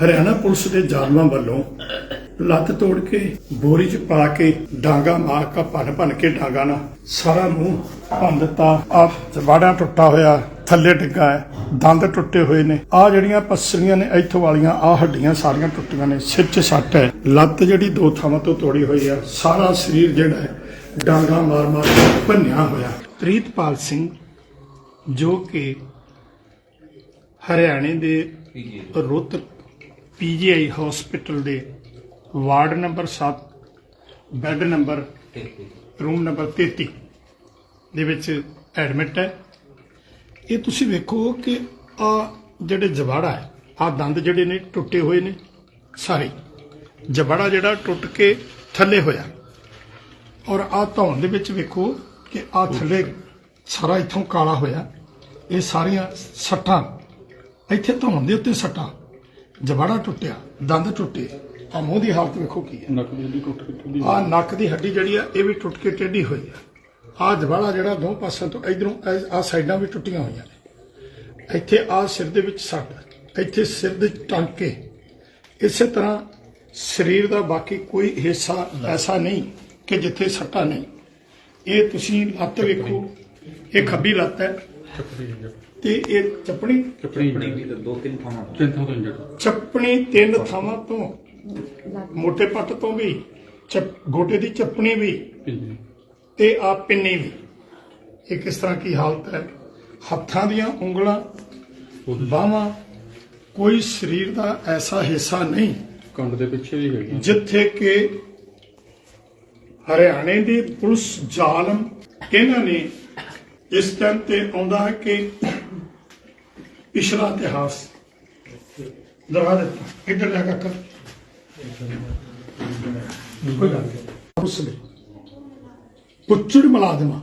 Haryana police ਦੇ ਜਾਨਵਾਂ ਵੱਲੋਂ ਲੱਤ ਤੋੜ ਕੇ, ਬੋਰੀ 'ਚ ਪਾ ਕੇ, ਡਾਂਗਾ ਮਾਰ ਕੇ, ਭੰਨ ਭੰਨ ਕੇ ਡਾਂਗਾ ਨਾਲ ਸਾਰਾ ਮੂੰਹ ਭੰਨ ਦਿੱਤਾ। ਆ ਜਵਾੜਾ ਟੁੱਟਾ ਹੋਇਆ, ਥੱਲੇ ਡਿੱਗਾ ਹੈ, ਦੰਦ ਟੁੱਟੇ ਹੋਏ ਨੇ। ਆ ਜਿਹੜੀਆਂ ਪਸਲੀਆਂ ਨੇ, ਇੱਥੋਂ ਵਾਲੀਆਂ ਆ ਹੱਡੀਆਂ ਸਾਰੀਆਂ ਟੁੱਟੀਆਂ ਨੇ, ਸਿਰ 'ਚ ਸੱਟ ਹੈ। ਲੱਤ ਜਿਹੜੀ ਦੋ ਥਾਵਾਂ ਤੋਂ ਤੋੜੀ ਹੋਈ ਆ, ਸਾਰਾ ਸਰੀਰ ਜਿਹੜਾ ਹੈ, ਡਾਂਗਾ ਮਾਰ ਮਾਰ ਕੇ ਭੰਨਿਆ ਹੋਇਆ। ਪ੍ਰੀਤਪਾਲ ਸਿੰਘ, ਜੋ ਕਿ ਹਰਿਆਣੇ ਦੇ ਰੋਹਤਕ ਪੀਜੀਆਈ ਹਸਪੀਟਲ ਦੇ ward number 7 bed number room number 33 ਦੇ ਵਿੱਚ ਐਡਮਿਟ ਹੈ। ਇਹ ਤੁਸੀਂ ਵੇਖੋ ਕਿ ਆ ਜਿਹੜੇ ਜਵਾੜਾ ਹੈ, ਆ ਦੰਦ ਜਿਹੜੇ ਨੇ ਟੁੱਟੇ ਹੋਏ ਨੇ ਸਾਰੇ। ਜਵਾੜਾ ਜਿਹੜਾ ਟੁੱਟ ਕੇ ਥੱਲੇ ਹੋਇਆ। ਔਰ ਆ ਧੌਣ ਦੇ ਵਿੱਚ ਵੇਖੋ ਕਿ ਆ ਥੱਲੇ ਸਾਰਾ ਇੱਥੋਂ ਕਾਲਾ ਹੋਇਆ। ਇਹ ਸਾਰੀਆਂ ਸੱਟਾਂ, ਇੱਥੇ ਧੌਣ ਦੇ ਉੱਤੇ ਸੱਟਾਂ। ਜਵਾੜਾ ਟੁੱਟਿਆ ਦੰਦ ਟੁੱਟੇ। ਆ ਮੂੰਹ ਦੀ ਹਾਲਤ ਵੇਖੋ ਕੀ ਹੈ। ਨੱਕ ਦੀ ਹੱਡੀ ਟੁੱਟ ਕੇ ਟੁੱਟੀ ਆ ਨੱਕ ਦੀ ਹੱਡੀ ਜਿਹੜੀ ਆ ਇਹ ਵੀ ਟੁੱਟ ਕੇ ਟੇਢੀ ਹੋਈ ਆ। ਆ ਜਵਾੜਾ ਜਿਹੜਾ ਦੋ ਪਾਸਿਆਂ ਤੋਂ ਇਧਰੋਂ ਆ ਸਾਈਡਾਂ ਵੀ ਟੁੱਟੀਆਂ ਹੋਈਆਂ ਨੇ। ਇੱਥੇ ਆ ਸਿਰ ਦੇ ਵਿੱਚ ਸੱਟ ਇੱਥੇ ਸਿਰ ਦੇ ਟਾਂਕੇ। ਇਸੇ ਤਰ੍ਹਾਂ ਸਰੀਰ ਦਾ ਬਾਕੀ ਕੋਈ ਹਿੱਸਾ ਐਸਾ ਨਹੀਂ ਕਿ ਜਿੱਥੇ ਸੱਟਾਂ ਨਹੀਂ। ਇਹ ਤੁਸੀਂ ਲੱਤ ਵੇਖੋ ਇਹ ਖੱਬੀ ਲੱਤ ਹੈ। ਤੇ ਇਹ ਚੱਪਣੀ ਚੱਪਣੀ ਵੀ ਤਾਂ ਦੋ ਤਿੰਨ ਥਾਵਾਂ ਤੋਂ। ਤਿੰਨ ਥਾਂ ਤੋਂ ਚੱਪਣੀ ਤਿੰਨ ਥਾਵਾਂ ਤੋਂ। ਮੋਟੇ ਪੱਟ ਤੋਂ ਵੀ ਚੱਪ- ਗੋਟੇ ਦੀ ਚੱਪਣੀ ਵੀ। ਪਿੰਜੀ ਤੇ ਆ ਪਿੰਨੀ ਵੀ। ਇਹ ਕਿਸ ਤਰ੍ਹਾਂ ਕੀ ਹਾਲਤ ਹੈ? ਹੱਥਾਂ ਦੀਆਂ ਉਂਗਲਾਂ ਬਾਹਾਂ ਕੋਈ ਸਰੀਰ ਦਾ ਐਸਾ ਹਿੱਸਾ ਨਹੀਂ ਕੰਡ ਦੇ ਪਿੱਛੇ ਵੀ ਹੈਗੀ ਜਿੱਥੇ ਕਿ ਹਰਿਆਣੇ ਦੀ ਪੁਲਿਸ ਜ਼ਾਲਮ ਇਹਨਾਂ ਨੇ ਇਸ ਟਾਈਮ ਤੇ ਆਉਂਦਾ ਹੈ ਕਿ ਪਿਛਲਾ ਇਤਿਹਾਸ। ਦਰਵਾ ਦਿੱਤਾ। ਇੱਧਰ ਜਾ ਕੇ ਕੋਈ ਗੱਲ ਨਹੀਂ। ਪੁਲਿਸ ਨੇ ਪੁੱਛੜ ਮੁਲਾਜ਼ਮਾਂ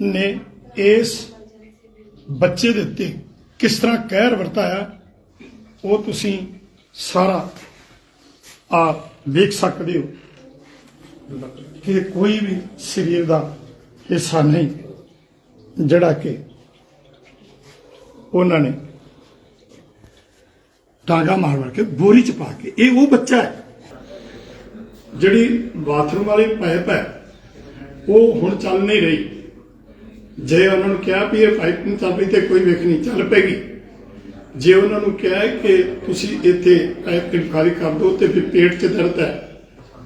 ਨੇ ਇਸ ਬੱਚੇ ਦੇ ਉੱਤੇ ਕਿਸ ਤਰ੍ਹਾਂ ਕਹਿਰ ਵਰਤਾਇਆ, ਉਹ ਤੁਸੀਂ ਸਾਰਾ ਆਪ ਵੇਖ ਸਕਦੇ ਹੋ। ਕਿ ਕੋਈ ਵੀ ਸਰੀਰ ਦਾ ਹਿੱਸਾ ਨਹੀਂ, ਜਿਹੜਾ ਕਿ ਉਹਨਾਂ ਨੇ ਟਾਂਗਾ ਮਾਰ ਮਾਰ ਕੇ ਬੋਰੀ ਚ ਪਾ ਕੇ, ਇਹ ਉਹ ਬੱਚਾ ਹੈ, ਜਿਹੜੀ ਬਾਥਰੂਮ ਵਾਲੀ ਪਾਈਪ ਹੈ, ਉਹ ਹੁਣ ਚੱਲ ਨਹੀਂ ਰਹੀ। ਜੇ ਉਹਨਾਂ ਨੂੰ ਕਿਹਾ ਵੀ ਇਹ ਪਾਈਪ ਨਹੀਂ ਚੱਲ ਰਹੀ ਤੇ ਕੋਈ ਵੇਖ ਨਹੀਂ, ਚੱਲ ਪੈਗੀ ਜੇ ਉਹਨਾਂ ਨੂੰ ਕਿਹਾ ਕਿ ਤੁਸੀਂ ਇੱਥੇ ਪਾਈਪ ਇਨਕਾਰੀ ਕਰ ਦਿਓ ਤੇ ਵੀ ਪੇਟ 'ਚ ਦਰਦ ਹੈ,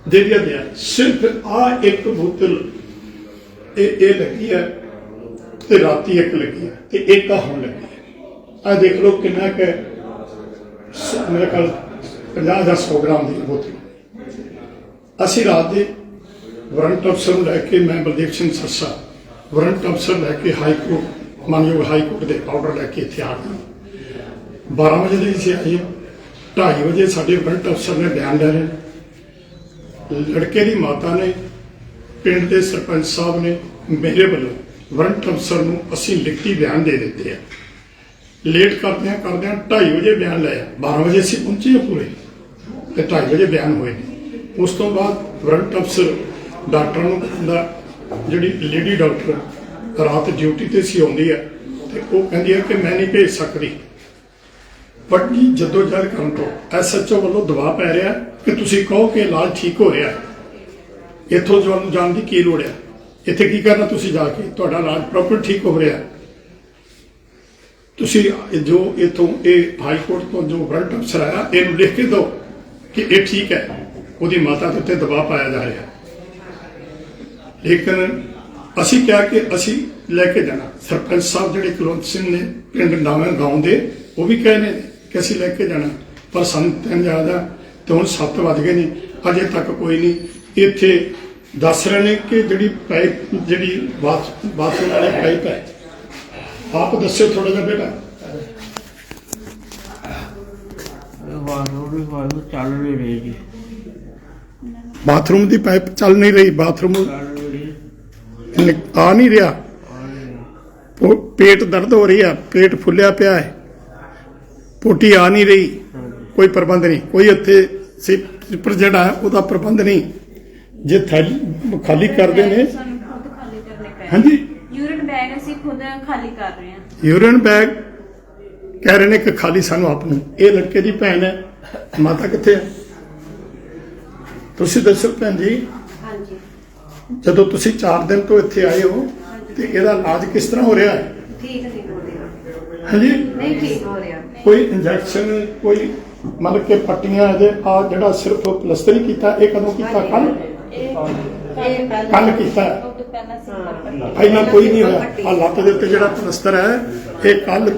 ਦੇ ਦਿਆ ਸਿਰਫ ਆ ਇੱਕ ਬੋਤਲ ਇਹ ਇਹ ਲੱਗੀ ਹੈ ਤੇ ਰਾਤੀ ਇੱਕ ਲੱਗੀ ਹੈ ਤੇ ਇੱਕ ਆ ਹੁਣ ਲੱਗੀ ਹੈ। ਆ ਦੇਖ ਲਓ ਕਿੰਨਾ ਕੁ ਹੈ। ਸ- ਮੇਰੇ ਕੋਲ 50 100 ਗ੍ਰਾਮ ਦੀ ਬੋਤਲ। ਅਸੀਂ ਰਾਤ ਦੇ ਵਰੰਟ ਅਫਸਰ ਨੂੰ ਲੈ ਕੇ ਮੈਂ ਬਲਦੇਵ ਸਿੰਘ ਸਰਸਾ ਵਰੰਟ ਅਫਸਰ ਲੈ ਕੇ ਹਾਈ ਕੋਰਟ ਮਾਨਯੋਗ ਹਾਈ ਕੋਰਟ ਦੇ ਆਰਡਰ ਲੈ ਕੇ ਇੱਥੇ ਆ ਗਏ। 12 ਵਜੇ ਦੇ ਅਸੀਂ ਆਏ 2:30 ਵਜੇ ਸਾਡੇ ਵਰੰਟ ਅਫਸਰ ਨੇ ਬਿਆਨ ਲੈ ਰਹੇ ਲੜਕੇ ਦੀ ਮਾਤਾ ਨੇ ਪਿੰਡ ਦੇ ਸਰਪੰਚ ਸਾਹਿਬ ਨੇ ਮੇਰੇ ਵੱਲੋਂ ਵਾਰੰਟ ਅਫਸਰ ਨੂੰ ਅਸੀਂ ਲਿਖਤੀ ਬਿਆਨ ਦੇ ਦਿੱਤੇ ਆ। ਲੇਟ ਕਰਦਿਆਂ ਕਰਦਿਆਂ 2:30 ਵਜੇ ਬਿਆਨ ਲਿਆ 12 ਵਜੇ ਅਸੀਂ ਪਹੁੰਚੇ ਹਾਂ ਪੂਰੇ। ਤੇ 2:30 ਵਜੇ ਬਿਆਨ ਹੋਏ ਨੇ। ਉਸ ਤੋਂ ਬਾਅਦ ਵਾਰੰਟ ਅਫਸਰ ਡਾਕਟਰ ਨੂੰ ਦਾ ਜਿਹੜੀ ਲੇਡੀ ਡਾਕਟਰ ਰਾਤ ਡਿਊਟੀ ਤੇ ਸੀ ਆਉਂਦੀ ਹੈ ਤੇ ਉਹ ਕਹਿੰਦੀ ਹੈ ਕਿ ਮੈਂ ਨਹੀਂ ਭੇਜ ਸਕਦੀ। ਵੱਡੀ ਜਦੋਂ ਜਦ ਕਰਨ ਤੋਂ ਐਸਐਚਓ ਵੱਲੋਂ ਦਬਾਅ ਪੈ ਰਿਹਾ ਕਿ ਤੁਸੀਂ ਕਹੋ ਕਿ ਇਲਾਜ ਠੀਕ ਹੋ ਰਿਹਾ। ਹੈ। ਇੱਥੋਂ ਜਾਣ ਜਾਣ ਦੀ ਕੀ ਲੋੜ ਹੈ ਇੱਥੇ ਕੀ ਕਰਨਾ ਤੁਸੀਂ ਜਾ ਕੇ? ਤੁਹਾਡਾ ਇਲਾਜ ਪ੍ਰੋਪਰ ਠੀਕ ਹੋ ਰਿਹਾ। ਤੁਸੀਂ ਜੋ ਇਥੋਂ ਇਹ ਹਾਈ ਕੋਰਟ ਤੋਂ ਜੋ ਵਾਰੰਟ ਅਫਸਰ ਆਇਆ, ਇਹਨੂੰ ਲਿਖ ਕੇ ਦਿਓ ਕਿ ਇਹ ਠੀਕ ਹੈ। ਉਹਦੀ ਮਾਤਾ ਦੇ ਉੱਤੇ ਦਬਾਅ ਪਾਇਆ ਜਾ ਰਿਹਾ। ਲੇਕਿਨ ਅਸੀਂ ਕਿਹਾ ਕਿ ਅਸੀਂ ਲੈ ਕੇ ਜਾਣਾ। ਸਰਪੰਚ ਸਾਹਿਬ ਜਿਹੜੇ ਕੁਲਵੰਤ ਸਿੰਘ ਨੇ ਪਿੰਡ ਨਾਵੇਂ ਗਾਉਂ ਦੇ, ਉਹ ਵੀ ਕਹੇ ਨੇ ਕਿ ਅਸੀਂ ਲੈ ਕੇ ਜਾਣਾ। ਪਰ ਸਾਨੂੰ ਤਿੰਨ ਜ਼ਿਆਦਾ ਤੇ ਹੁਣ 7 ਵੱਜ ਗਏ ਨੇ। ਅਜੇ ਤੱਕ ਕੋਈ ਨਹੀਂ ਇੱਥੇ ਦੱਸ ਰਹੇ ਨੇ ਕਿ ਜਿਹੜੀ ਪਾਈਪ ਜਿਹੜੀ ਬਾਥ- ਬਾਥਰੂਮ ਵਾਲੀ ਪਾਈਪ ਹੈ। ਆਪ ਦੱਸਿਓ ਥੋੜਾ ਜਿਹਾ ਬੇਟਾ। ਵਾਹਿਗੁਰੂ ਵਾਹਿਗੁਰੂ ਚੱਲ ਨਹੀਂ ਰਹੀ ਜੀ। ਬਾਥਰੂਮ ਦੀ ਪਾਈਪ ਚੱਲ ਨਹੀਂ ਰਹੀ ਬਾਥਰੂਮ ਆ ਨਹੀਂ ਰਿਹਾ। ਪੇਟ ਦਰਦ ਹੋ ਰਹੀ ਆ ਪੇਟ ਫੁੱਲਿਆ ਪਿਆ ਹੈ। ਪੋਟੀ ਆ ਨਹੀਂ ਰਹੀ ਕੋਈ ਪ੍ਰਬੰਧ ਨਹੀਂ। ਕੋਈ ਇੱਥੇ ਸਿਪਰ ਜਿਹੜਾ ਹੈ ਉਹਦਾ ਪ੍ਰਬੰਧ ਨਹੀਂ। ਜੇ ਥੈਲੀ ਖਾਲੀ ਕਰਦੇ ਨੇ। ਸਾਨੂੰ ਖੁਦ ਖਾਲੀ ਕਰਨੇ ਪੈ ਹਾਂਜੀ। ਯੂਰਿਨ ਬੈਗ ਅਸੀਂ ਖੁਦ ਖਾਲੀ ਕਰ ਰਹੇ ਹਾਂ। ਯੂਰਿਨ ਬੈਗ ਕਹਿ ਰਹੇ ਨੇ ਕਿ ਖਾਲੀ ਸਾਨੂੰ ਆਪ ਨੂੰ। ਇਹ ਲੜਕੇ ਦੀ ਭੈਣ ਹੈ। ਮਾਤਾ ਕਿੱਥੇ ਹੈ? ਤੁਸੀਂ ਦੱਸੋ ਭੈਣ ਜੀ। ਹਾਂਜੀ। ਜਦੋਂ ਤੁਸੀਂ 4 ਦਿਨ ਤੋਂ ਇੱਥੇ ਆਏ ਹੋ ਤੇ ਇਹਦਾ ਇਲਾਜ ਕਿਸ ਤਰ੍ਹਾਂ ਹੋ ਰਿਹਾ ਹੈ? ਠੀਕ ਨਹੀਂ ਹੋ ਰਿਹਾ। ਹਾਂਜੀ। ਨਹੀਂ ਠੀਕ ਹੋ ਰਿਹਾ। ਕੋਈ ਇੰਜੈਕਸ਼ਨ ਕੋਈ ਮਤਲਬ ਕਿ ਪੱਟੀਆਂ ਇਹਦੇ ਆ ਜਿਹੜਾ ਸਿਰਫ ਪਲਸਤਰ ਹੀ ਕੀਤਾ ਇਹ ਕਦੋਂ ਕੀਤਾ? ਕੱਲ ਕੱਲ ਕੀਤਾ। ਤੋਂ ਪਹਿਲਾਂ ਕੋਈ ਨਹੀਂ ਹੋਇਆ। ਆ ਲੱਤ ਦੇ ਉੱਤੇ ਜਿਹੜਾ ਪਲਸਤਰ ਹੈ ਇਹ ਕੱਲ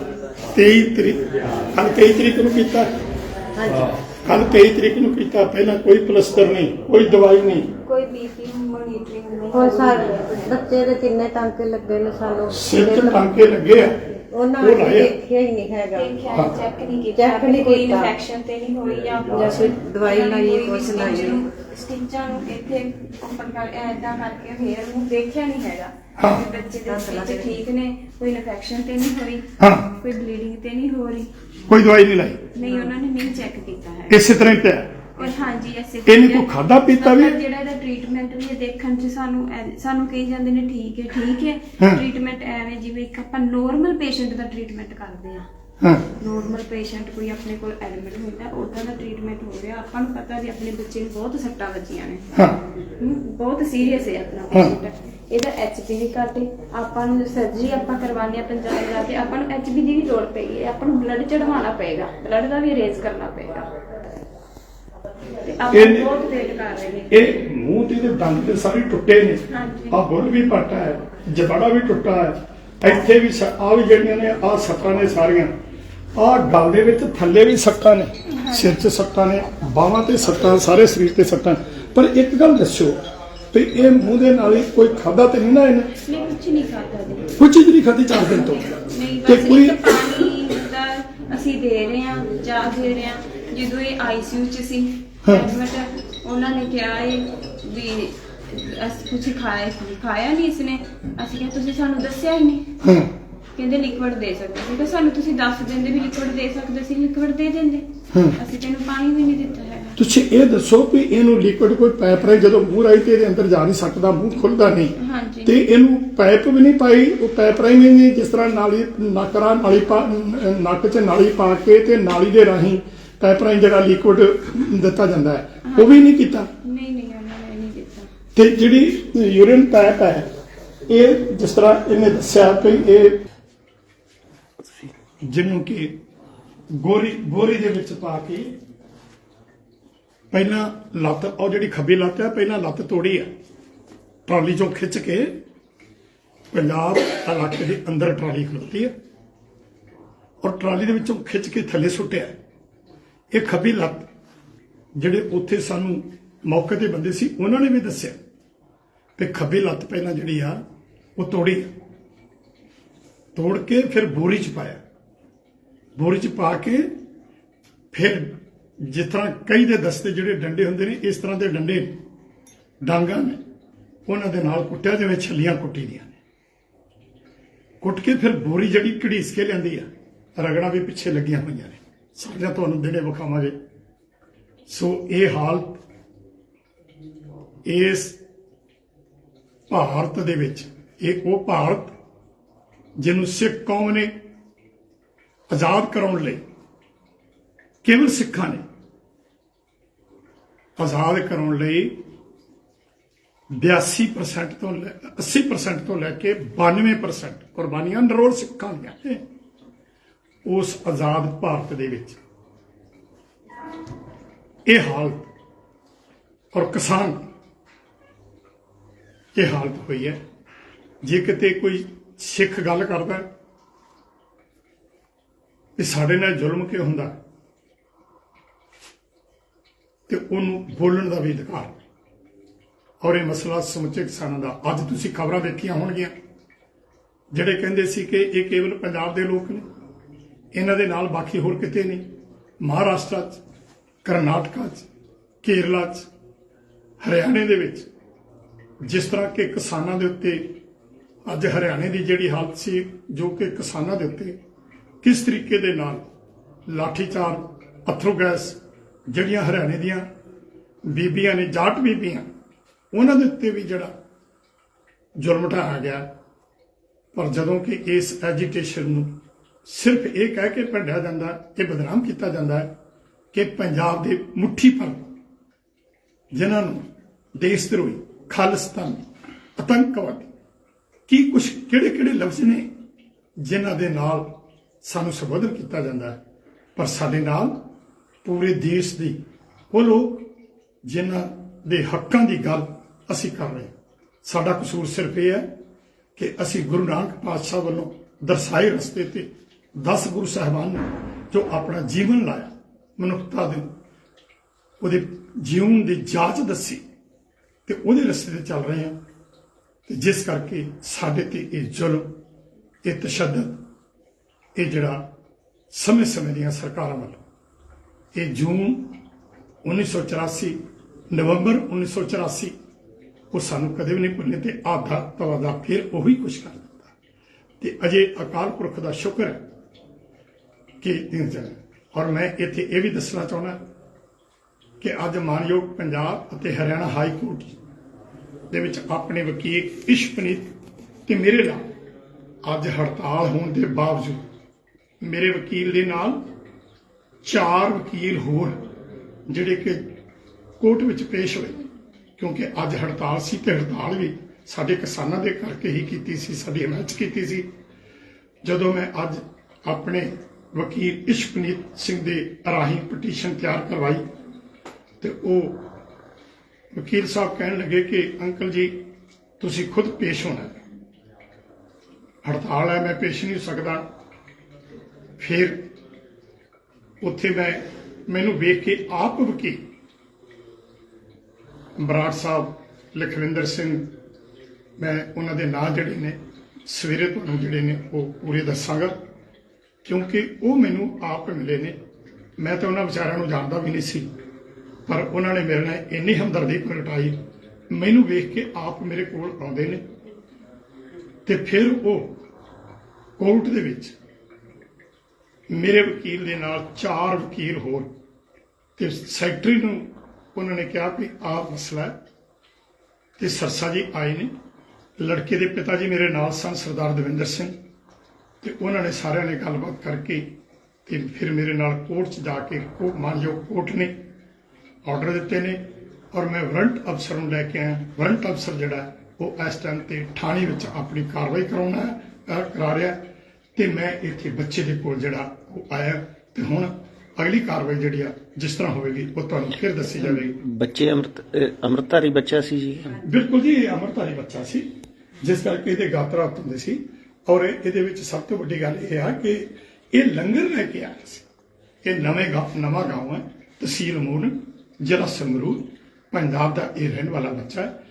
23 ਤਰੀਕ ਕੱਲ 23 ਤਰੀਕ ਨੂੰ ਕੀਤਾ। ਕੱਲ 23 ਤਰੀਕ ਨੂੰ ਕੀਤਾ। ਪਹਿਲਾਂ ਕੋਈ ਪਲਸਤਰ ਨਹੀਂ ਕੋਈ ਦਵਾਈ ਨਹੀਂ। ਕੋਈ ਬੀਪੀ ਮੋਨੀਟਰਿੰਗ ਨਹੀਂ ਹੁਣ ਸਾਡੇ ਬੱਚੇ ਦੇ ਤਿੰਨੇ ਟਾਂਕੇ ਲੱਗੇ ਨੇ ਸਾਨੂੰ? ਸਿਰ 'ਚ ਟਾਂਕੇ ਲੱਗੇ ਆ। ਉਹਨਾਂ ਉਹ ਨੇ ਲਾਏ ਆ। ਦੇਖਿਆ ਹੀ ਨਹੀਂ ਹੈਗਾ ਦੇਖਿਆ ਚੈੱਕ ਨਹੀਂ ਕੀਤਾ Check ਨਹੀਂ ਕੋਈ ਕੀਤਾ। ਇਨਫੈਕਸ਼ਨ ਤੇ ਨਹੀਂ ਹੋਈ ਜਾਂ ਜਾਂ ਕੋਈ ਦਵਾਈ ਉਹਨਾਂ ਨੇ ਲਾਈ, ਕੋਈ ਵੀ ਕੁਛ ਲਾਈ। stitch ਨੂੰ- ਸਟਿਚਾਂ ਨੂੰ ਇੱਥੇ ਓਪਨ ਕਰ ਐਦਾਂ ਕਰਕੇ ਫੇਰ ਨੂੰ ਦੇਖਿਆ ਨਹੀਂ ਹੈਗਾ ਹਾਂ। ਵੀ ਬੱਚੇ ਦੇ ਸਟਿਚ ਠੀਕ ਨੇ ਕੋਈ ਇਨਫੈਕਸ਼ਨ ਤੇ ਨਹੀਂ ਹੋਈ ਹਾਂ ਕੋਈ ਬਲੀਡਿੰਗ ਤੇ ਨਹੀਂ ਹੋ ਰਹੀ ਕੋਈ ਦਵਾਈ ਨਹੀਂ ਲਾਈ ਨਹੀਂ ਉਹਨਾਂ ਨੇ ਨਹੀਂ ਚੈੱਕ ਕੀਤਾ ਹੈ ਇਸੇ ਤਰ੍ਹਾਂ ਹੀ ਪਿਆ ਔਰ ਹਾਂਜੀ ਐਸੇ ਇਹਨੇ ਕੋਈ ਖਾਧਾ ਪੀਤਾ ਵੀ? ਮਤਲਬ ਜਿਹੜਾ ਇਹਦਾ ਟ੍ਰੀਟਮੈਂਟ ਵੀ ਹੈ ਦੇਖਣ ਚ ਸਾਨੂੰ ਐ- ਸਾਨੂੰ ਕਹੀ ਜਾਂਦੇ ਨੇ ਠੀਕ ਹੈ ਠੀਕ ਹੈ। ਹਾਂ। ਟ੍ਰੀਟਮੈਂਟ ਐਵੇਂ ਜਿਵੇਂ ਇੱਕ ਆਪਾਂ ਨੋਰਮਲ ਪੇਸ਼ੈਂਟ ਦਾ ਟ੍ਰੀਟਮੈਂਟ ਕਰਦੇ ਆ ਹਾਂ। ਨੋਰਮਲ ਪੇਸ਼ੈਂਟ ਕੋਈ ਆਪਣੇ ਕੋਲ ਐਡਮਿਟ ਹੁੰਦਾ ਉਦਾਂ ਦਾ ਟ੍ਰੀਟਮੈਂਟ ਹੋ ਰਿਹਾ। ਆਪਾਂ ਨੂੰ ਪਤਾ ਵੀ ਆਪਣੇ ਬੱਚੇ ਨੂੰ ਬਹੁਤ ਸੱਟਾਂ ਵੱਜੀਆਂ ਨੇ। ਹਾਂ। ਹਮ, ਬਹੁਤ ਸੀਰੀਅਸ ਹੈ ਆਪਣਾ ਹਾਂ। ਪੇਸ਼ੈਂਟ ਇਹਦਾ ਐਚਪੀਵੀ ਘੱਟ ਹੈ। ਆਪਾਂ ਨੂੰ ਸਰਜਰੀ ਆਪਾਂ ਕਰਵਾਉਂਦੇ ਆ ਪੰਜਾਬ ਜਾ ਕੇ ਆਪਾਂ ਨੂੰ ਐਚਪੀਵੀ ਦੀ ਵੀ ਲੋੜ ਪਈ ਹੈ। ਆਪਾਂ ਨੂੰ ਬਲੱਡ ਚੜਵਾਉਣਾ ਪਏਗਾ। ਬਲੱਡ ਦਾ ਵੀ ਅਰੇਂਜ ਕਰਨਾ ਪਏਗਾ। ਤੇ ਆਪਾਂ ਬਹੁਤ ਵੇਟ ਕਰ ਰਹੇ ਨੇ ਇਹ ਮੂੰਹ ਤੇ ਇਹਦੇ ਦੰਦ ਤੇ ਸਾਰੇ ਟੁੱਟੇ ਨੇ। ਆ ਬੁੱਲ ਵੀ ਪੱਟਾ ਹੈ ਜਬੜਾ ਵੀ ਟੁੱਟਾ ਹੈ। ਇੱਥੇ ਵੀ ਆ ਵੀ ਜਿਹੜੀਆਂ ਨੇ ਆ ਸੱਟਾਂ ਨੇ ਸਾਰੀਆਂ। ਆ ਗਲ ਦੇ ਵਿੱਚ ਥੱਲੇ ਵੀ ਸੱਟਾਂ ਨੇ ਸਿਰ 'ਚ ਸੱਟਾਂ ਨੇ ਬਾਹਾਂ ਤੇ ਸੱਟਾਂ ਸਾਰੇ ਸਰੀਰ ਤੇ ਸੱਟਾਂ। ਪਰ ਇੱਕ ਗੱਲ ਦੱਸੋ ਵੀ ਇਹ ਮੂੰਹ ਦੇ ਨਾਲ ਹੀ ਕੋਈ ਖਾਦਾ ਤੇ ਨਹੀਂ ਨਾ ਇਹਨੇ? ਨਹੀਂ ਕੁਝ ਨਹੀਂ ਖਾਦਾ ਜੀ। ਕੁਝ ਚੀਜ਼ ਨਹੀਂ ਖਾਦੀ ਚਾਰ ਦਿਨ ਤੋਂ। ਨਹੀਂ ਤੇ ਕੋਈ ਪਾਣੀ ਦਾ ਅਸੀਂ ਦੇ ਰਹੇ ਹਾਂ ਚਾਹ ਦੇ ਰਹੇ ਹਾਂ ਜਦੋਂ ਇਹ ਆਈਸੀਯੂ ਚ ਸੀ। ਐਡਮਿਟ ਉਹਨਾਂ ਨੇ ਕਿਹਾ ਇਹ ਵੀ ਅਸ ਕੁਝ ਖਾਇਆ ਖਾਇਆ ਨਹੀਂ ਇਸਨੇ ਅਸੀਂ ਕਿਹਾ ਤੁਸੀਂ ਸਾਨੂੰ ਦੱਸਿਆ ਹੀ ਨਹੀਂ ਹਾਂ। ਕਹਿੰਦੇ ਲਿਕਵਿਡ ਦੇ ਸਕਦੇ ਸੀ। ਕਿ ਸਾਨੂੰ ਤੁਸੀਂ ਦੱਸ ਦਿੰਦੇ ਵੀ ਲਿਕਵਿਡ ਦੇ ਸਕਦੇ ਸੀ ਲਿਕਵਿਡ ਦੇ ਦਿੰਦੇ। ਹਾਂ। ਅਸੀਂ ਤੈਨੂੰ ਪਾਣੀ ਵੀ ਨਹੀਂ ਦਿੱਤਾ ਹੈਗਾ। ਤੁਸੀਂ ਇਹ ਦੱਸੋ ਵੀ ਇਹਨੂੰ ਲਿਕਵਿਡ ਕੋਈ ਪਾਈਪ ਰਾਹੀਂ ਜਦੋਂ ਮੂੰਹ ਰਾਹੀਂ ਤੇ ਇਹਦੇ ਅੰਦਰ ਜਾ ਨਹੀਂ ਸਕਦਾ ਮੂੰਹ ਖੁੱਲਦਾ ਨਹੀਂ। ਹਾਂਜੀ। ਤੇ ਇਹਨੂੰ ਪਾਈਪ ਵੀ ਨਹੀਂ ਪਾਈ ਉਹ ਪਾਈਪ ਰਾਹੀਂ ਵੀ ਨਹੀਂ ਜਿਸ ਤਰ੍ਹਾਂ ਨਾਲੀ ਨਕਰਾ ਨਾਲੀ ਪਾ ਨੱਕ 'ਚ ਨਾਲੀ ਪਾ ਕੇ ਤੇ ਨਾਲੀ ਦੇ ਰਾਹੀਂ ਪਾਈਪ ਰਾਹੀਂ ਜਿਹੜਾ ਲਿਕਵਿਡ ਦਿੱਤਾ ਜਾਂਦਾ ਹੈ। ਉਹ ਵੀ ਨਹੀਂ ਕੀਤਾ? ਨਹੀਂ ਨਹੀਂ ਉਹਨਾਂ ਨੇ ਨਹੀਂ ਦਿੱਤਾ ਤੇ ਜਿਹੜੀ ਯੂਰਿਨ ਪਾਈਪ ਹੈ ਇਹ ਜਿਸ ਤਰ੍ਹਾਂ ਇਹਨੇ ਦੱਸਿਆ ਕਿ ਇਹ ਜਿਹਨੂੰ ਕਿ ਗੋਰੀ ਗੋਰੀ ਦੇ ਵਿੱਚ ਪਾ ਕੇ ਪਹਿਲਾਂ ਲੱਤ ਉਹ ਜਿਹੜੀ ਖੱਬੀ ਲੱਤ ਹੈ ਪਹਿਲਾਂ ਲੱਤ ਤੋੜੀ ਹੈ। ਟਰਾਲੀ ਚੋਂ ਖਿੱਚ ਕੇ ਪੰਜਾਬ ਇਲਾਕੇ ਦੇ ਅੰਦਰ ਟਰਾਲੀ ਖਲੋਤੀ ਹੈ ਔਰ ਟਰਾਲੀ ਦੇ ਵਿੱਚੋਂ ਖਿੱਚ ਕੇ ਥੱਲੇ ਸੁੱਟਿਆ। ਇਹ ਖੱਬੀ ਲੱਤ ਜਿਹੜੇ ਉੱਥੇ ਸਾਨੂੰ ਮੌਕੇ ਤੇ ਬੰਦੇ ਸੀ, ਉਹਨਾਂ ਨੇ ਵੀ ਦੱਸਿਆ ਕਿ ਖੱਬੇ ਲੱਤ ਪਹਿਲਾਂ ਜਿਹੜੀ ਆ, ਉਹ ਤੋੜੀ। ਤੋੜ ਕੇ ਫਿਰ ਬੋਰੀ ਚ ਪਾਇਆ। ਬੋਰੀ ਚ ਪਾ ਕੇ ਫਿਰ ਜਿਸ ਤਰ੍ਹਾਂ ਕਈ ਦੇ ਦਸਤੇ ਜਿਹੜੇ ਡੰਡੇ ਹੁੰਦੇ ਨੇ, ਇਸ ਤਰ੍ਹਾਂ ਦੇ ਡੰਡੇ ਡਾਂਗਾਂ ਨੇ, ਉਹਨਾਂ ਦੇ ਨਾਲ ਕੁੱਟਿਆ, ਜਿਵੇਂ ਛੱਲੀਆਂ ਕੁੱਟੀ ਦੀਆਂ ਕੁੱਟ ਕੇ ਫਿਰ ਬੋਰੀ ਜਿਹੜੀ ਘੜੀਸ ਕੇ ਲੈਂਦੀ ਆ, ਰਗੜਾਂ ਵੀ ਪਿੱਛੇ ਲੱਗੀਆਂ ਹੋਈਆਂ ਨੇ। ਸਾਰੀਆਂ ਤੁਹਾਨੂੰ ਦਿਨੇ ਵਿਖਾਵਾਂਗੇ। ਸੋ ਇਹ ਹਾਲਤ ਇਸ ਭਾਰਤ ਦੇ ਵਿੱਚ, ਇਹ ਉਹ ਭਾਰਤ ਜਿਹਨੂੰ ਸਿੱਖ ਕੌਮ ਨੇ ਆਜ਼ਾਦ ਕਰਾਉਣ ਲਈ ਕੇਵਲ ਸਿੱਖਾਂ ਨੇ ਆਜ਼ਾਦ ਕਰਾਉਣ ਲਈ 82% ਤੋਂ ਲੈ 80% ਤੋਂ ਲੈ ਕੇ 92% ਕੁਰਬਾਨੀਆਂ ਨਰੋਲ ਸਿੱਖਾਂ ਦੀਆਂ ਉਸ ਆਜ਼ਾਦ ਭਾਰਤ ਦੇ ਵਿੱਚ। ਇਹ ਹਾਲਤ ਔਰ ਕਿਸਾਨ ਇਹ ਹਾਲਤ ਹੋਈ ਹੈ। ਜੇ ਕਿਤੇ ਕੋਈ ਸਿੱਖ ਗੱਲ ਕਰਦਾ ਹੈ ਸਾਡੇ ਨਾਲ ਜ਼ੁਲਮ ਕਿਉਂ ਹੁੰਦਾ ਹੈ, ਤੇ ਉਹਨੂੰ ਬੋਲਣ ਦਾ ਵੀ ਅਧਿਕਾਰ ਔਰ ਇਹ ਮਸਲਾ ਸਮੁੱਚੇ ਕਿਸਾਨਾਂ ਦਾ। ਅੱਜ ਤੁਸੀਂ ਖਬਰਾਂ ਦੇਖੀਆਂ ਹੋਣਗੀਆਂ ਜਿਹੜੇ ਕਹਿੰਦੇ ਸੀ ਕਿ ਇਹ ਕੇਵਲ ਪੰਜਾਬ ਦੇ ਲੋਕ ਨੇ ਇਹਨਾਂ ਦੇ ਨਾਲ ਬਾਕੀ ਹੋਰ ਕਿਤੇ ਨਹੀਂ। ਮਹਾਰਾਸ਼ਟਰ 'ਚ ਕਰਨਾਟਕਾ 'ਚ, ਕੇਰਲਾ 'ਚ, ਹਰਿਆਣੇ ਦੇ ਵਿੱਚ। ਜਿਸ ਤਰ੍ਹਾਂ ਕਿ ਕਿਸਾਨਾਂ ਦੇ ਉੱਤੇ ਅੱਜ ਹਰਿਆਣੇ ਦੀ ਜਿਹੜੀ ਹਾਲਤ ਸੀ, ਜੋ ਕਿ ਕਿਸਾਨਾਂ ਦੇ ਉੱਤੇ ਕਿਸ ਤਰੀਕੇ ਦੇ ਨਾਲ ਲਾਠੀਚਾਰ ਅਥਰੂ ਗੈਸ ਜਿਹੜੀਆਂ ਹਰਿਆਣੇ ਦੀਆਂ ਬੀਬੀਆਂ ਨੇ, ਜਾਟ ਬੀਬੀਆਂ, ਉਹਨਾਂ ਦੇ ਉੱਤੇ ਵੀ ਜਿਹੜਾ ਜ਼ੁਲਮ ਢਾਇਆ ਗਿਆ। ਪਰ ਜਦੋਂ ਕਿ ਇਸ ਐਜੀਟੇਸ਼ਨ ਨੂੰ ਸਿਰਫ ਇਹ ਕਹਿ ਕੇ ਭੰਡਿਆ ਜਾਂਦਾ ਤੇ ਬਦਨਾਮ ਕੀਤਾ ਜਾਂਦਾ ਹੈ ਕਿ ਪੰਜਾਬ ਦੇ ਮੁੱਠੀ ਭਰ ਜਿਨ੍ਹਾਂ ਨੂੰ ਦੇਸ਼ ਧਰੋਹੀ ਖਾਲਿਸਤਾਨ, ਆਤੰਕਵਾਦੀ, ਕੀ ਕੁਛ ਕਿਹੜੇ ਕਿਹੜੇ ਲਫ਼ਜ਼ ਨੇ ਜਿਨ੍ਹਾਂ ਦੇ ਨਾਲ ਸਾਨੂੰ ਸੰਬੋਧਨ ਕੀਤਾ ਜਾਂਦਾ ਹੈ? ਪਰ ਸਾਡੇ ਨਾਲ ਪੂਰੇ ਦੇਸ਼ ਦੀ ਉਹ ਲੋਕ ਜਿਨ੍ਹਾਂ ਦੇ ਹੱਕਾਂ ਦੀ ਗੱਲ ਅਸੀਂ ਕਰ ਰਹੇ ਸਾਡਾ ਕਸੂਰ ਸਿਰਫ ਇਹ ਹੈ ਕਿ ਅਸੀਂ ਗੁਰੂ ਨਾਨਕ ਪਾਤਸ਼ਾਹ ਵੱਲੋਂ ਦਰਸਾਏ ਰਸਤੇ ਤੇ 10 ਗੁਰੂ ਸਾਹਿਬਾਨ ਨੇ ਜੋ ਆਪਣਾ ਜੀਵਨ ਲਾਇਆ ਮਨੁੱਖਤਾ ਦੇ ਉਹਦੇ ਜੀਵਨ ਦੀ ਜਾਂਚ ਦੱਸੀ ਤੇ ਉਹਦੇ ਰਸਤੇ ਤੇ ਚੱਲ ਰਹੇ ਹਾਂ। ਤੇ ਜਿਸ ਕਰਕੇ ਸਾਡੇ ਤੇ ਇਹ ਜ਼ੁਲਮ, ਇਹ ਤਸ਼ੱਦਦ, ਇਹ ਜਿਹੜਾ ਸਮੇਂ ਸਮੇਂ ਦੀਆਂ ਸਰਕਾਰਾਂ ਵੱਲੋਂ ਇਹ ਜੂਨ 1984 ਨਵੰਬਰ 1984 ਉਹ ਸਾਨੂੰ ਕਦੇ ਵੀ ਨਹੀਂ ਭੁੱਲਣੇ ਤੇ ਆਧਾ ਤਵਾਦਾ ਫਿਰ ਉਹੀ ਕੁਛ ਕਰ ਦਿੱਤਾ। ਤੇ ਅਜੇ ਅਕਾਲ ਪੁਰਖ ਦਾ ਸ਼ੁਕਰ ਹੈ ਕਿ ਇਹ ਜਨ ਔਰ ਮੈਂ ਇੱਥੇ ਇਹ ਵੀ ਦੱਸਣਾ ਚਾਹੁੰਦਾ ਕਿ ਅੱਜ ਮਾਨਯੋਗ ਪੰਜਾਬ ਅਤੇ ਹਰਿਆਣਾ ਹਾਈ ਕੋਰਟ ਦੇ ਵਿੱਚ ਆਪਣੇ ਵਕੀਲ ਇਸ਼ਪਨੀਤ ਤੇ ਮੇਰੇ ਨਾਲ ਅੱਜ ਹੜਤਾਲ ਹੋਣ ਦੇ ਬਾਵਜੂਦ ਮੇਰੇ ਵਕੀਲ ਦੇ ਨਾਲ ਚਾਰ ਵਕੀਲ ਹੋਰ ਜਿਹੜੇ ਕਿ ਕੋਰਟ ਵਿੱਚ ਪੇਸ਼ ਹੋਏ, ਕਿਉਂਕਿ ਅੱਜ ਹੜਤਾਲ ਸੀ ਤੇ ਹੜਤਾਲ ਵੀ ਸਾਡੇ ਕਿਸਾਨਾਂ ਦੇ ਕਰਕੇ ਹੀ ਕੀਤੀ ਸੀ, ਸਾਡੀ ਹਮਾਇਤ 'ਚ ਕੀਤੀ ਸੀ। ਜਦੋਂ ਮੈਂ ਅੱਜ ਆਪਣੇ ਵਕੀਲ ਇਸ਼ਪਨੀਤ ਸਿੰਘ ਦੇ ਰਾਹੀਂ ਪਟੀਸ਼ਨ ਤਿਆਰ ਕਰਵਾਈ ਤੇ ਉਹ ਵਕੀਲ ਸਾਹਿਬ ਕਹਿਣ ਲੱਗੇ ਕਿ, ਅੰਕਲ ਜੀ, ਤੁਸੀਂ ਖੁਦ ਪੇਸ਼ ਹੋਣਾ ਹੜਤਾਲ ਹੈ, ਮੈਂ ਪੇਸ਼ ਨਹੀਂ ਹੋ ਸਕਦਾ। ਫਿਰ ਉੱਥੇ ਮੈਂ, ਮੈਨੂੰ ਵੇਖ ਕੇ ਆਪ ਵਕੀਲ ਬਰਾੜ ਸਾਹਿਬ, ਲਖਵਿੰਦਰ ਸਿੰਘ, ਮੈਂ ਉਹਨਾਂ ਦੇ ਨਾਂ ਜਿਹੜੇ ਨੇ, ਸਵੇਰੇ ਤੁਹਾਨੂੰ ਜਿਹੜੇ ਨੇ ਉਹ ਪੂਰੇ ਦੱਸਾਂਗਾ। ਕਿਉਂਕਿ ਉਹ ਮੈਨੂੰ ਆਪ ਮਿਲੇ ਨੇ। ਮੈਂ ਤਾਂ ਉਹਨਾਂ ਵਿਚਾਰਿਆਂ ਨੂੰ ਜਾਣਦਾ ਵੀ ਨਹੀਂ ਸੀ। ਪਰ ਉਹਨਾਂ ਨੇ ਮੇਰੇ ਨਾਲ ਇੰਨੀ ਹਮਦਰਦੀ ਪ੍ਰਗਟਾਈ। ਮੈਨੂੰ ਵੇਖ ਕੇ ਆਪ ਮੇਰੇ ਕੋਲ ਆਉਂਦੇ ਨੇ। ਤੇ ਫਿਰ ਉਹ ਕੋਰਟ ਦੇ ਵਿੱਚ ਮੇਰੇ ਵਕੀਲ ਦੇ ਨਾਲ ਚਾਰ ਵਕੀਲ ਹੋਰ ਤੇ ਸੈਕਟਰੀ ਨੂੰ ਉਹਨਾਂ ਨੇ ਕਿਹਾ ਕਿ ਆਹ ਮਸਲਾ ਤੇ ਸਰਸਾ ਜੀ ਆਏ ਨੇ। ਲੜਕੇ ਦੇ ਪਿਤਾ ਜੀ ਮੇਰੇ ਨਾਲ ਸਨ, ਸਰਦਾਰ ਦਵਿੰਦਰ ਸਿੰਘ। ਤੇ ਉਹਨਾਂ ਨੇ ਸਾਰਿਆਂ ਨੇ ਗੱਲਬਾਤ ਕਰਕੇ ਤੇ ਫਿਰ ਮੇਰੇ ਨਾਲ ਕੋਰਟ 'ਚ ਜਾ ਕੇ ਮਾਨਯੋਗ ਕੋਰਟ ਨੇ ਆਰਡਰ ਦਿੱਤੇ ਨੇ ਔਰ ਮੈਂ ਵਾਰੰਟ ਅਫਸਰ ਨੂੰ ਲੈ ਕੇ ਆਇਆ। ਵਾਰੰਟ ਅਫਸਰ ਜਿਹੜਾ ਉਹ ਇਸ ਟਾਈਮ ਤੇ ਥਾਣੇ ਵਿੱਚ ਆਪਣੀ ਕਾਰਵਾਈ ਕਰਾਉਣਾ ਕਰਾ ਰਿਹਾ ਤੇ ਮੈਂ ਇੱਥੇ ਬੱਚੇ ਦੇ ਕੋਲ ਜਿਹੜਾ ਉਹ ਆਇਆ ਤੇ ਹੁਣ ਅਗਲੀ ਕਾਰਵਾਈ ਜਿਹੜੀ ਆ ਜਿਸ ਤਰ੍ਹਾਂ ਹੋਵੇਗੀ ਉਹ ਤੁਹਾਨੂੰ ਫਿਰ ਦੱਸੀ ਜਾਵੇਗੀ। ਬੱਚੇ ਅੰਮ੍ਰਿਤ ਅਹ ਅੰਮ੍ਰਿਤਧਾਰੀ ਬੱਚਾ ਸੀ ਜੀ? ਬਿਲਕੁਲ ਜੀ ਅਮਰਤਾਰੀ ਬੱਚਾ ਸੀ ਜਿਸ ਕਰਕੇ ਇਹਦੇ ਗਾਤਰਾ ਹੁੰਦੇ ਸੀ। ਔਰ ਇਹਦੇ ਵਿੱਚ ਸਭ ਤੋਂ ਵੱਡੀ ਗੱਲ ਇਹ ਆ ਕਿ ਇਹ ਲੰਗਰ ਲੈ ਕੇ ਆਇਆ ਸੀ। ਇਹ ਨਵੇਂ ਗਾ- ਨਵਾਂ ਗਾਉਂ ਹੈ, ਤਹਿਸੀਲ ਮੂਨ ਜ਼ਿਲ੍ਹਾ ਸੰਗਰੂਰ, ਪੰਜਾਬ ਦਾ ਇਹ ਰਹਿਣ ਵਾਲਾ ਬੱਚਾ ਹੈ।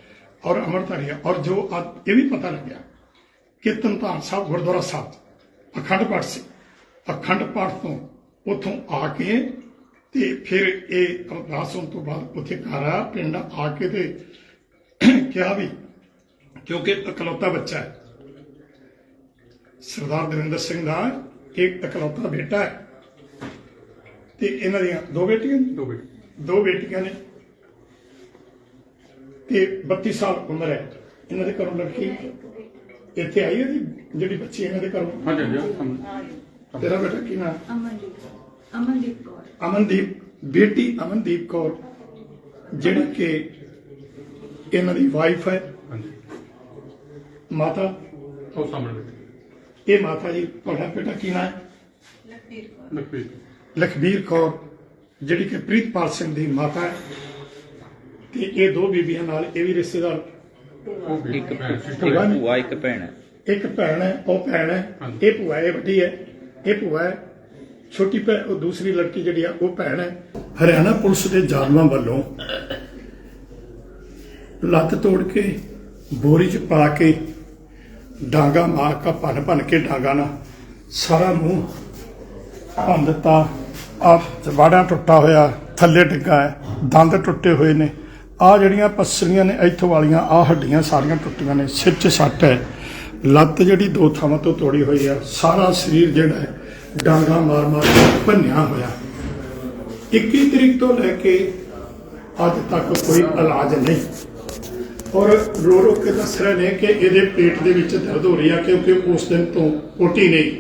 ਔਰ ਅਮਰਤਾਰੀ ਹੈ। ਔਰ ਜੋ ਅੱਜ ਇਹ ਵੀ ਪਤਾ ਲੱਗਿਆ ਕਿ ਧੰਤਾਨ ਸਾਹਿਬ ਗੁਰਦੁਆਰਾ ਸਾਹਿਬ, ਅਖੰਡ ਪਾਠ ਸੀ। ਅਖੰਡ ਪਾਠ ਤੋਂ ਉਥੋਂ ਆ ਕੇ ਤੇ ਫਿਰ ਇਹ ਅਰਦਾਸ ਹੋਣ ਤੋਂ ਬਾਅਦ ਉੱਥੇ ਘਰ ਆ ਪਿੰਡ ਆ ਕੇ ਤੇ ਕਿਹਾ ਵੀ ਕਿਉਂਕਿ ਇਕਲੌਤਾ ਬੱਚਾ ਹੈ ਸਰਦਾਰ ਦਵਿੰਦਰ ਸਿੰਘ ਦਾ ਇੱਕ ਇਕਲੌਤਾ ਬੇਟਾ ਹੈ। ਤੇ ਇਹਨਾਂ ਦੀਆਂ ਦੋ ਬੇਟੀਆਂ ਨੇ? ਦੋ ਬੇਟੇ ਦੋ ਬੇਟੀਆਂ ਨੇ। ਤੇ 32 ਸਾਲ ਉਮਰ ਹੈ। ਇਹਨਾਂ ਦੇ ਘਰੋਂ ਲੜਕੀ ਇੱਥੇ ਆਈ ਹੈ ਜਿਹੜੀ ਬੱਚੀ ਇਹਨਾਂ ਦੇ ਘਰੋਂ? ਹਾਂਜੀ ਹਾਂਜੀ ਤੇਰਾ ਬੇਟਾ ਕੀ ਨਾਮ? ਅਮਨਦੀਪ ਅਮਨਦੀਪ ਕੌਰ। ਅਮਨਦੀਪ ਬੇਟੀ ਅਮਨਦੀਪ ਕੌਰ ਜਿਹੜੀ ਕਿ ਇਹਨਾਂ ਦੀ ਵਾਈਫ ਹੈ। ਹਾਂਜੀ। ਮਾਤਾ? ਉਹ ਸਾਹਮਣੇ ਇਹ ਮਾਤਾ ਜੀ ਤੁਹਾਡਾ ਬੇਟਾ ਕੀ ਨਾਮ ਹੈ? ਲਖਬੀਰ ਕੌਰ। ਜਿਹੜੀ ਕਿ ਪ੍ਰੀਤਪਾਲ ਸਿੰਘ ਦੀ ਮਾਤਾ ਹੈ। ਤੇ ਇਹ ਦੋ ਬੀਬੀਆਂ ਨਾਲ ਇਹ ਵੀ ਰਿਸ਼ਤੇਦਾਰ ਇੱਕ ਭੈਣ ਇੱਕ। ਭੂਆ ਭੈਣ ਹੈ। ਇੱਕ ਭੈਣ ਹੈ ਉਹ ਭੈਣ ਹੈ। ਹਾਂਜੀ। ਇਹ ਭੂਆ ਹੈ ਵੱਡੀ ਹੈ। ਇਹ ਭੂਆ ਹੈ ਛੋਟੀ ਭੈਣ ਉਹ ਦੂਸਰੀ ਲੜਕੀ ਜਿਹੜੀ ਆ ਉਹ ਭੈਣ ਹੈ। ਹਰਿਆਣਾ ਪੁਲਿਸ ਦੇ ਜਾਲਮਾਂ ਵੱਲੋਂ ਲੱਤ ਤੋੜ ਕੇ ਬੋਰੀ 'ਚ ਪਾ ਕੇ ਡਾਂਗਾ ਮਾਰ ਕੇ, ਭੰਨ ਭੰਨ ਕੇ ਡਾਂਗਾ ਨਾ ਸਾਰਾ ਮੂੰਹ ਭੰਨ ਦਿੱਤਾ। ਆ ਜਵਾੜਾ ਟੁੱਟਾ ਹੋਇਆ, ਥੱਲੇ ਡਿੱਗਾ ਹੈ, ਦੰਦ ਟੁੱਟੇ ਹੋਏ ਨੇ। ਆ ਜਿਹੜੀਆਂ ਪਸਲੀਆਂ ਨੇ, ਇੱਥੋਂ ਵਾਲੀਆਂ ਆ ਹੱਡੀਆਂ ਸਾਰੀਆਂ ਟੁੱਟੀਆਂ ਨੇ, ਸਿਰ 'ਚ ਸੱਟ ਹੈ। ਲੱਤ ਜਿਹੜੀ ਦੋ ਥਾਵਾਂ ਤੋਂ ਤੋੜੀ ਹੋਈ ਆ, ਸਾਰਾ ਸਰੀਰ ਜਿਹੜਾ ਹੈ, ਡਾਂਗਾ ਮਾਰ ਮਾਰ ਕੇ ਭੰਨਿਆ ਹੋਇਆ। 21 ਤਰੀਕ ਤੋਂ ਲੈ ਕੇ ਅੱਜ ਤੱਕ ਕੋਈ ਇਲਾਜ ਨਹੀਂ। ਔਰ ਰੋ ਰੋ ਕੇ ਦੱਸ ਰਹੇ ਨੇ ਕਿ ਇਹਦੇ ਪੇਟ ਦੇ ਵਿੱਚ ਦਰਦ ਹੋ ਰਹੀ ਆ ਕਿਉਂਕਿ ਉਸ ਦਿਨ ਤੋਂ ਪੋਟੀ ਨਹੀਂ